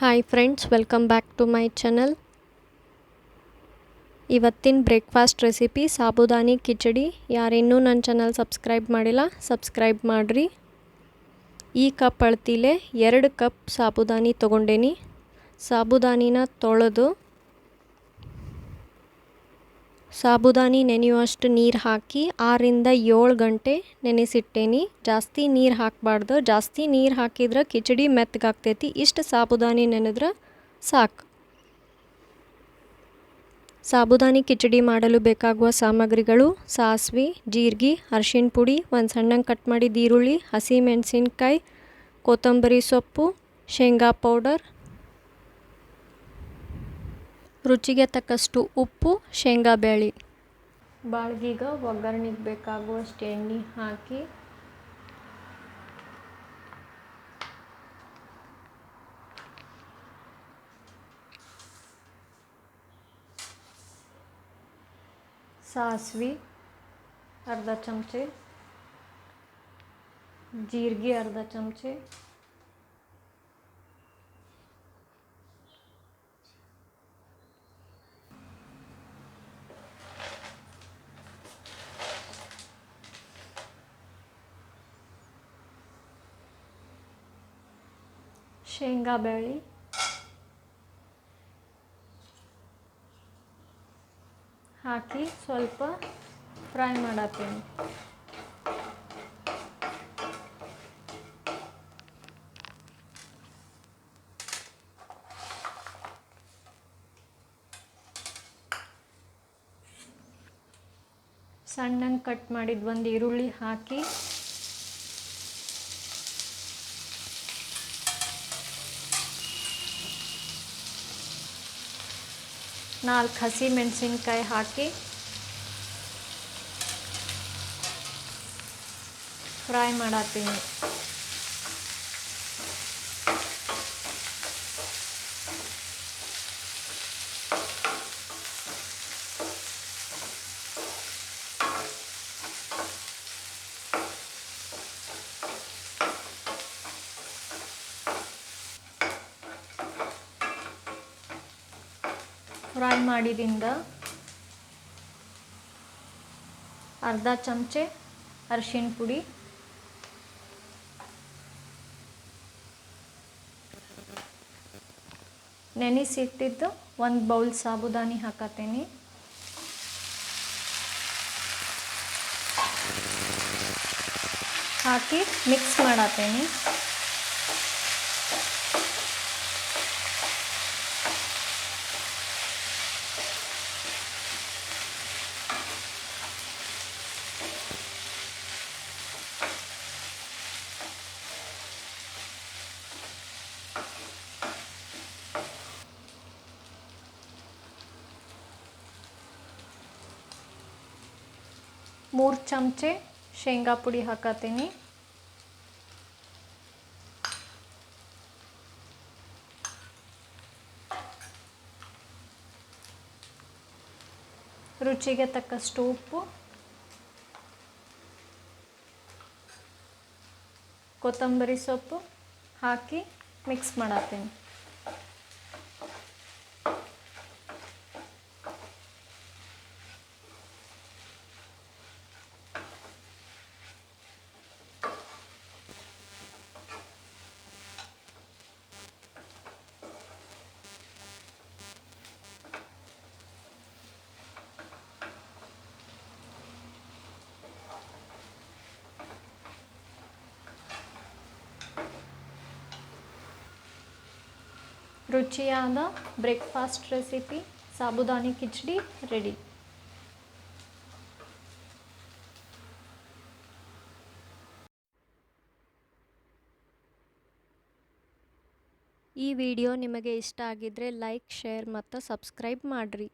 Hi friends welcome back to my channel ಇವತ್ತಿನ breakfast recipe sabudana khichdi. ಯಾರಿನ್ನೂ ನನ್ನ ಚಾನಲ್ ಸಬ್ಸ್ಕ್ರೈಬ್ ಮಾಡಿಲ್ಲ ಸಬ್ಸ್ಕ್ರೈಬ್ ಮಾಡಿರಿ. ಈ ಕಪ್ ಅಳ್ತಿಲೆ ಎರಡು ಕಪ್ ಸಾಬುದಾನಿ ತೊಗೊಂಡೇನಿ. ಸಾಬುದಾನಿನ ತೊಳೆದು ಸಾಬುದಾನಿ ನೆನೆಯುವಷ್ಟು ನೀರು ಹಾಕಿ ಆರರಿಂದ ಏಳು ಗಂಟೆ ನೆನೆಸಿಟ್ಟೇನಿ. ಜಾಸ್ತಿ ನೀರು ಹಾಕಬಾರ್ದು. ಜಾಸ್ತಿ ನೀರು ಹಾಕಿದ್ರೆ ಕಿಚಡಿ ಮೆತ್ತಗಾಗ್ತೈತಿ. ಇಷ್ಟು ಸಾಬುದಾನಿ ನೆನೆದ್ರೆ ಸಾಕು. ಸಾಬುದಾನಿ ಕಿಚಡಿ ಮಾಡಲು ಬೇಕಾಗುವ ಸಾಮಗ್ರಿಗಳು ಸಾಸಿವೆ, ಜೀರಿಗೆ, ಅರಿಶಿಣ ಪುಡಿ, ಒಂದು ಸಣ್ಣಂಗೆ ಕಟ್ ಮಾಡಿದ ಈರುಳ್ಳಿ, ಹಸಿ ಮೆಣಸಿನ್ಕಾಯಿ, ಕೊತ್ತಂಬರಿ ಸೊಪ್ಪು, ಶೇಂಗಾ ಪೌಡರ್ ರುಚಿಗೆ ತಕ್ಕಷ್ಟು ಉಪ್ಪು, ಶೇಂಗಾ ಬೇಳೆ ಬಾಳ್ಗಿಗೆ ಒಗ್ಗರಣೆಗೆ ಬೇಕಾಗುವಷ್ಟು ಎಣ್ಣೆ ಹಾಕಿ ಸಾಸಿವೆ, ಅರ್ಧ ಚಮಚೆ, ಜೀರಿಗೆ ಅರ್ಧ ಚಮಚೆ ಶೇಂಗಾ ಬೇಳೆ ಹಾಕಿ ಸ್ವಲ್ಪ ಫ್ರೈ ಮಾಡತ್ತೀನಿ ಸಣ್ಣಂಗೆ ಕಟ್ ಮಾಡಿದ ಒಂದು ಈರುಳ್ಳಿ ಹಾಕಿ ನಾಲ್ಕು ಹಸಿ ಮೆಣಸಿನ್ಕಾಯಿ ಹಾಕಿ ಫ್ರೈ ಮಾಡತ್ತೀನಿ. ಫ್ರೈ ಮಾಡಿದಿಂದ ಅರ್ಧ ಚಮಚೆ ಅರಿಶಿಣ ಪುಡಿ ನೆನೆಸಿಟ್ಟಿದ್ದು ಒಂದು ಬೌಲ್ ಸಾಬುದಾನಿ ಹಾಕತ್ತೀನಿ ಹಾಕಿ ಮಿಕ್ಸ್ ಮಾಡತ್ತೇನೆ ಮೂರು ಚಮಚೆ ಶೇಂಗಾ ಪುಡಿ ಹಾಕತ್ತೀನಿ ರುಚಿಗೆ ತಕ್ಕಷ್ಟು ಉಪ್ಪು. ಕೊತ್ತಂಬರಿ ಸೊಪ್ಪು ಹಾಕಿ ಮಿಕ್ಸ್ ಮಾಡತ್ತೀನಿ. ರುಚಿಯಾದ breakfast recipe sabudana khichdi ready. ಈ ವಿಡಿಯೋ ನಿಮಗೆ ಇಷ್ಟ ಆಗಿದ್ದರೆ ಲೈಕ್, ಶೇರ್ ಮತ್ತು ಸಬ್ಸ್ಕ್ರೈಬ್ ಮಾಡಿರಿ.